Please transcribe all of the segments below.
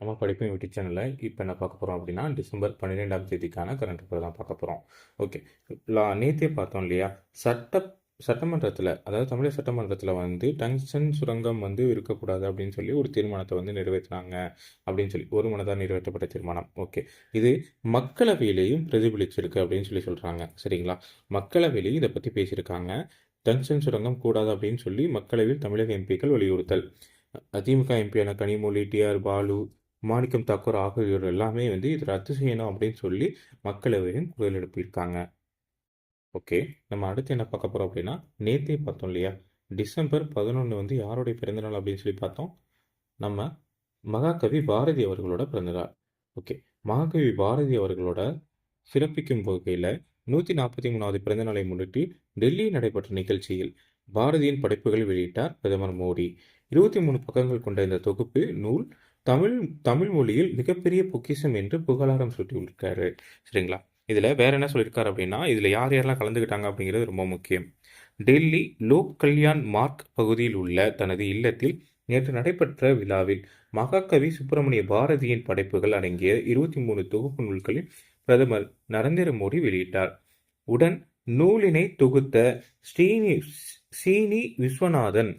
நம்ம படிப்பு யூடியூப் சேனலில் இப்போ என்ன பார்க்க போகிறோம் அப்படின்னா டிசம்பர் பன்னிரெண்டாம் தேதிக்கான கரண்ட் அஃபேர் தான் பார்க்க போகிறோம் ஓகே லா நேற்றே பார்த்தோம் இல்லையா? சட்ட சட்டமன்றத்தில் அதாவது தமிழக சட்டமன்றத்தில் வந்து டங்ஷன் சுரங்கம் வந்து இருக்கக்கூடாது அப்படின்னு சொல்லி ஒரு தீர்மானத்தை வந்து நிறைவேற்றினாங்க அப்படின்னு சொல்லி ஒரு மனதாக நிறைவேற்றப்பட்ட தீர்மானம். ஓகே இது மக்களவையிலையும் பிரதிபலிச்சிருக்கு அப்படின்னு சொல்லி சொல்கிறாங்க சரிங்களா? மக்களவையிலையும் இதை பற்றி பேசியிருக்காங்க. டங்ஷன் சுரங்கம் கூடாது அப்படின்னு சொல்லி மக்களவையில் தமிழக எம்பிக்கள் வலியுறுத்தல். அதிமுக எம்பியான கனிமொழி டிஆர் பாலு மாணிக்கம் தாக்கூர் ஆகியோர் எல்லாமே வந்து இதை ரத்து செய்யணும் அப்படின்னு சொல்லி மக்களவையும் குரல் எழுப்பியிருக்காங்க. ஓகே நம்ம அடுத்து என்ன பார்க்க போகிறோம் அப்படின்னா நேத்தே பார்த்தோம் இல்லையா? டிசம்பர் பதினொன்று வந்து யாருடைய பிறந்தநாள் அப்படின்னு சொல்லி பார்த்தோம்? நம்ம மகாகவி பாரதி அவர்களோட பிறந்தநாள் ஓகே மகாகவி பாரதி அவர்களோட சிறப்பிக்கும் வகையில் நூற்றி நாற்பத்தி மூணாவது பிறந்தநாளை முன்னிட்டு டெல்லியில் நடைபெற்ற நிகழ்ச்சியில் பாரதியின் படைப்புகள் வெளியிட்டார் பிரதமர் மோடி. இருபத்தி மூணு பக்கங்கள் கொண்ட இந்த தொகுப்பு நூல் தமிழ் தமிழ் மொழியில் மிகப்பெரிய பொக்கிஷம் என்று புகழாரம் சூட்டியிருக்காரு சரிங்களா? இதில் வேற என்ன சொல்லியிருக்காரு அப்படின்னா இதில் யார் யாரெல்லாம் கலந்துக்கிட்டாங்க அப்படிங்கிறது ரொம்ப முக்கியம். டெல்லி லோக் கல்யாண் மார்க் பகுதியில் உள்ள தனது இல்லத்தில் நேற்று நடைபெற்ற விழாவில் மகாகவி சுப்பிரமணிய பாரதியின் படைப்புகள் அடங்கிய இருபத்தி மூணு தொகுப்பு நூல்களில் பிரதமர் நரேந்திர மோடி வெளியிட்டார். உடன் நூலினை தொகுத்த ஸ்ரீனி சீனி விஸ்வநாதன்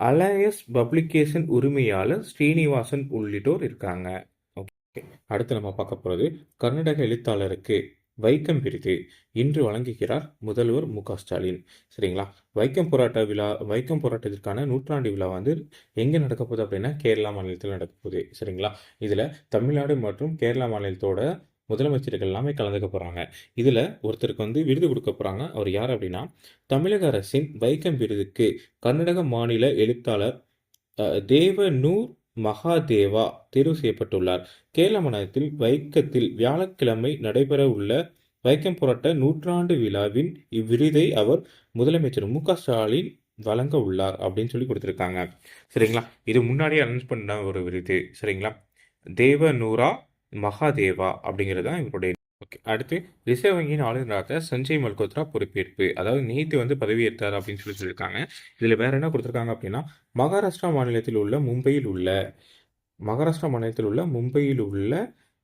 அலையஸ் பப்ளிகேஷன் உரிமையாளர் ஸ்ரீனிவாசன் உள்ளிட்டோர் இருக்காங்க. ஓகே அடுத்து நம்ம பார்க்க போகிறது கர்நாடக எழுத்தாளருக்கு வைக்கம் விருது இன்று வழங்குகிறார் முதல்வர் மு க ஸ்டாலின். சரிங்களா? வைக்கம் போராட்ட விழா வைக்கம் போராட்டத்திற்கான நூற்றாண்டு விழா வந்து எங்கே நடக்க போகுது அப்படின்னா கேரளா மாநிலத்தில் நடக்க போகுது. சரிங்களா? இதில் தமிழ்நாடு மற்றும் கேரளா மாநிலத்தோட முதலமைச்சர்கள் எல்லாமே கலந்துக்க போகிறாங்க இதில் ஒருத்தருக்கு வந்து விருது கொடுக்க போகிறாங்க அவர் யார் அப்படின்னா தமிழக அரசின் வைக்கம் விருதுக்கு கர்நாடக மாநில எழுத்தாளர் அஹ், தேவநூர் மகாதேவா தேர்வு செய்யப்பட்டுள்ளார். கேரள மாநிலத்தில் வைக்கத்தில் வியாழக்கிழமை நடைபெற உள்ள வைக்கம் போராட்ட நூற்றாண்டு விழாவின் இவ்விருதை அவர் முதலமைச்சர் மு க ஸ்டாலின் வழங்க உள்ளார் அப்படின்னு சொல்லி கொடுத்துருக்காங்க. சரிங்களா? இது முன்னாடியே அனௌன்ஸ் பண்ண ஒரு விருது. சரிங்களா? தேவநூரா மகாதேவா அப்படிங்கிறது தான் இவருடைய ஓகே அடுத்து ரிசர்வ் வங்கியின் ஆளுநராக சஞ்சய் மல்கோத்ரா பொறுப்பேற்பு. அதாவது நேற்று வந்து பதவியேற்றார் அப்படின்னு சொல்லி சொல்லியிருக்காங்க. இதில் வேற என்ன கொடுத்துருக்காங்க அப்படின்னா மகாராஷ்டிரா மாநிலத்தில் உள்ள மும்பையில் உள்ள மகாராஷ்டிரா மாநிலத்தில் உள்ள மும்பையில் உள்ள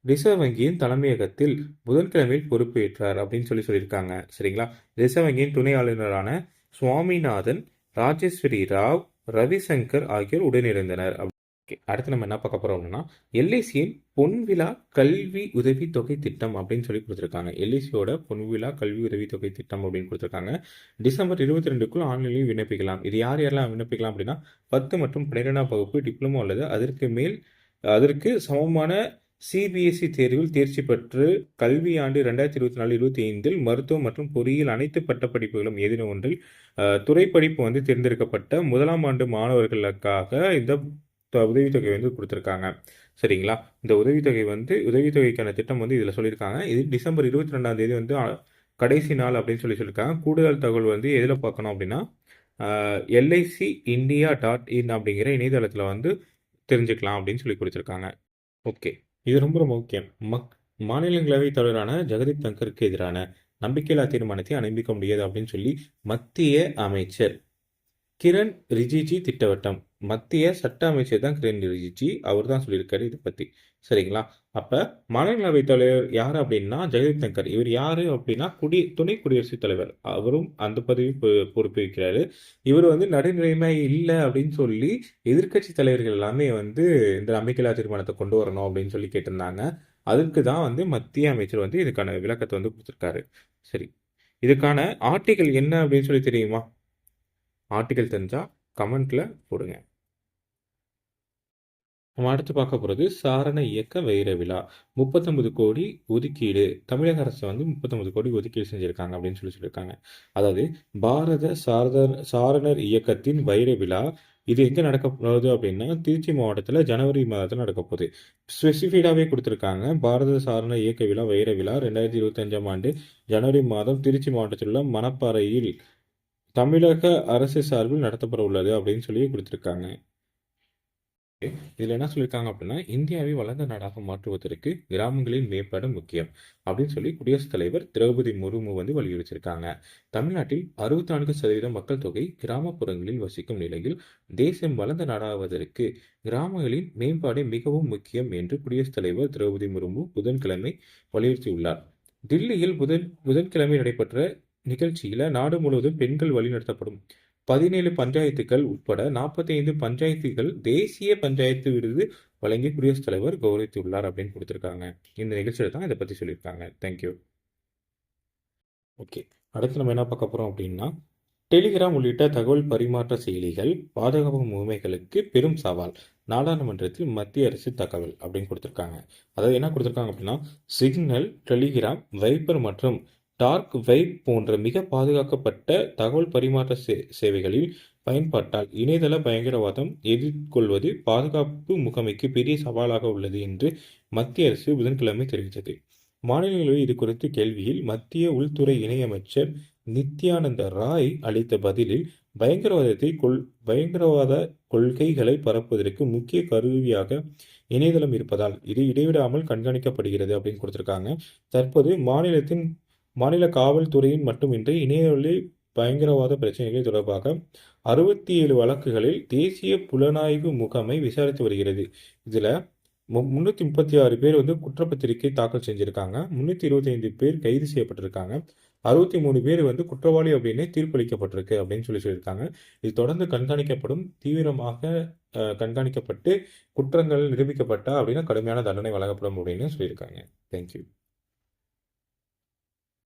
ரிசர்வ் வங்கியின் தலைமையகத்தில் புதன்கிழமையில் பொறுப்பேற்றார் அப்படின்னு சொல்லி சொல்லியிருக்காங்க. சரிங்களா? ரிசர்வ் வங்கியின் துணை ஆளுநரான சுவாமிநாதன் ராஜேஸ்வரி ராவ் ரவிசங்கர் ஆகியோர் உடனிருந்தனர். ஓகே அடுத்து நம்ம என்ன பார்க்க போறோம் அப்படின்னா எல்ஐசியின் பொன்விழா கல்வி உதவி தொகை திட்டம் அப்படின்னு சொல்லி கொடுத்துருக்காங்க. எல்ஐசியோட பொன்விழா கல்வி உதவி தொகை திட்டம் அப்படின்னு கொடுத்துருக்காங்க. டிசம்பர் இருபத்தி ரெண்டுக்குள் ஆன்லைனில் விண்ணப்பிக்கலாம். இது யார் யாரெல்லாம் விண்ணப்பிக்கலாம் அப்படின்னா பத்து மற்றும் பன்னிரெண்டாம் வகுப்பு டிப்ளமோ அல்லது அதற்கு மேல் அதற்கு சமமான சிபிஎஸ்இ தேர்வில் தேர்ச்சி பெற்று கல்வியாண்டு ரெண்டாயிரத்தி இருபத்தி நாலு இருபத்தி ஐந்தில் மருத்துவம் மற்றும் பொறியியல் அனைத்து பட்டப்படிப்புகளும் ஏதேனும் ஒன்றில் துறை படிப்பு வந்து தேர்ந்தெடுக்கப்பட்ட முதலாம் ஆண்டு மாணவர்களுக்காக இந்த உதவித்தொகை வந்து கொடுத்துருக்காங்க. சரிங்களா? இந்த உதவித்தொகை வந்து உதவித்தொகைக்கான திட்டம் வந்து இதில் சொல்லியிருக்காங்க. இது டிசம்பர் இருபத்தி ரெண்டாம் தேதி வந்து கடைசி நாள் அப்படின்னு சொல்லி சொல்லியிருக்காங்க. கூடுதல் தகவல் வந்து எதில் பார்க்கணும் அப்படின்னா எல்ஐசி இந்தியா டாட் இன் அப்படிங்கிற இணையதளத்தில் வந்து தெரிஞ்சுக்கலாம் அப்படின்னு சொல்லி கொடுத்துருக்காங்க. ஓகே. இது ரொம்ப ரொம்ப முக்கியம். மக் மாநிலங்களவை தலைவரான ஜெகதீப் தங்கருக்கு எதிரான நம்பிக்கையில்லா தீர்மானத்தை அனுப்பிக்க முடியாது அப்படின்னு சொல்லி மத்திய அமைச்சர் கிரண் ரிஜிஜி திட்டவட்டம். மத்திய சட்ட அமைச்சர் தான் கிரண் ரிஜிஜி. அவர் தான் சொல்லியிருக்காரு இதை பற்றி சரிங்களா? அப்போ மாநிலங்களவை தலைவர் யார் அப்படின்னா ஜெகதீப் தங்கர். இவர் யார் அப்படின்னா குடி துணை குடியரசுத் தலைவர். அவரும் அந்த பதவி பொ- பொறுப்பேற்கிறாரு இவர் வந்து நடுநிலைமை இல்லை அப்படின்னு சொல்லி எதிர்க்கட்சி தலைவர்கள் எல்லாமே வந்து இந்த நம்பிக்கையில்லா தீர்மானத்தை கொண்டு வரணும் அப்படின்னு சொல்லி கேட்டிருந்தாங்க. அதுக்கு தான் வந்து மத்திய அமைச்சர் வந்து இதுக்கான விளக்கத்தை வந்து கொடுத்துருக்காரு. சரி. இதுக்கான ஆர்டிகல் என்ன அப்படின்னு சொல்லி தெரியுமா? ஆர்டிகல் தெரிஞ்சால் கமெண்ட்டில் போடுங்க. நம்ம அடுத்து பார்க்க போகிறது சாரண இயக்க வைர விழா. முப்பத்தொன்பது கோடி ஒதுக்கீடு. தமிழக அரசு வந்து முப்பத்தொன்பது கோடி ஒதுக்கீடு செஞ்சுருக்காங்க அப்படின்னு சொல்லி சொல்லியிருக்காங்க அதாவது பாரத சாரதர் சாரணர் இயக்கத்தின் வைர விழா. இது எங்கே நடக்க போகுது அப்படின்னா திருச்சி மாவட்டத்தில் ஜனவரி மாதத்தில் நடக்க போகுது. ஸ்பெசிஃபைடாகவே கொடுத்துருக்காங்க. பாரத சாரண இயக்க விழா வைர விழா ரெண்டாயிரத்தி இருபத்தஞ்சாம் ஆண்டு ஜனவரி மாதம் திருச்சி மாவட்டத்தில் உள்ள மணப்பாறையில் தமிழக அரசு சார்பில் நடத்தப்பட உள்ளது அப்படின்னு சொல்லி கொடுத்துருக்காங்க. இதில் என்ன சொல்லியிருக்காங்க அப்படின்னா இந்தியாவை வளர்ந்த நாடாக மாற்றுவதற்கு கிராமங்களின் மேம்பாடு முக்கியம் அப்படின்னு சொல்லி குடியரசுத் தலைவர் திரௌபதி முர்மு வந்து வலியுறுத்தியிருக்காங்க. தமிழ்நாட்டில் அறுபத்தி நான்கு சதவீத மக்கள் தொகை கிராமப்புறங்களில் வசிக்கும் நிலையில் தேசம் வளர்ந்த நாடாவதற்கு கிராமங்களின் மேம்பாடு மிகவும் முக்கியம் என்று குடியரசுத் தலைவர் திரௌபதி முர்மு புதன்கிழமை வலியுறுத்தியுள்ளார். தில்லியில் புதன் புதன்கிழமை நடைபெற்ற நிகழ்ச்சியில் நாடு முழுவதும் பெண்கள் வழிநடத்தப்படும் பதினேழு பஞ்சாயத்துகள் உட்பட நாற்பத்தி ஐந்து பஞ்சாயத்துகள் தேசிய பஞ்சாயத்து விருது வழங்கி குடியரசுத் தலைவர் கௌரவித்துள்ளார் அப்படின்னு கொடுத்துருக்காங்க. இந்த நிகழ்ச்சியில் தான் இதை பற்றி சொல்லியிருக்காங்க. தேங்க்யூ ஓகே அடுத்து நம்ம என்ன பார்க்க போகிறோம் அப்படின்னா டெலிகிராம் உள்ளிட்ட தகவல் பரிமாற்ற செயலிகள் பாதுகாப்பு முகமைகளுக்கு பெரும் சவால் நாடாளுமன்றத்தில் மத்திய அரசு தகவல் அப்படின்னு கொடுத்துருக்காங்க. அதாவது என்ன கொடுத்துருக்காங்க அப்படின்னா சிக்னல் டெலிகிராம் வைப்பர் மற்றும் டார்க் வெப் போன்ற மிக பாதுகாக்கப்பட்ட தகவல் பரிமாற்ற சே சேவைகளில் பயன்பாட்டால் இணையதள பயங்கரவாதம் எதிர்கொள்வது பாதுகாப்பு முகமைக்கு பெரிய சவாலாக உள்ளது என்று மத்திய அரசு புதன்கிழமை தெரிவித்தது. மாநிலங்களவை இது குறித்து கேள்வியில் மத்திய உள்துறை இணையமைச்சர் நித்யானந்த ராய் அளித்த பதிலில் பயங்கரவாதத்தை கொள் பயங்கரவாத கொள்கைகளை பரப்புவதற்கு முக்கிய கருவியாக இணையதளம் இருப்பதால் இது இடைவிடாமல் கண்காணிக்கப்படுகிறது அப்படின்னு கொடுத்துருக்காங்க. தற்போது மாநிலத்தின் மாநில காவல்துறையின் மட்டுமின்றி இணையவழி பயங்கரவாத பிரச்சனைகள் தொடர்பாக அறுபத்தி ஏழு வழக்குகளில் தேசிய புலனாய்வு முகமை விசாரித்து வருகிறது. இதில் முந்நூற்றி முப்பத்தி ஆறு பேர் வந்து குற்றப்பத்திரிகை தாக்கல் செஞ்சுருக்காங்க. முந்நூற்றி இருபத்தைந்து பேர் கைது செய்யப்பட்டிருக்காங்க. அறுபத்தி மூணு பேர் வந்து குற்றவாளி அப்படின்னு தீர்ப்பளிக்கப்பட்டிருக்கு அப்படின்னு சொல்லி சொல்லியிருக்காங்க. இது தொடர்ந்து கண்காணிக்கப்படும் தீவிரமாக கண்காணிக்கப்பட்டு குற்றங்கள் நிரூபிக்கப்பட்டா அப்படின்னா கடுமையான தண்டனை வழங்கப்படும் அப்படின்னு சொல்லியிருக்காங்க. தேங்க்யூ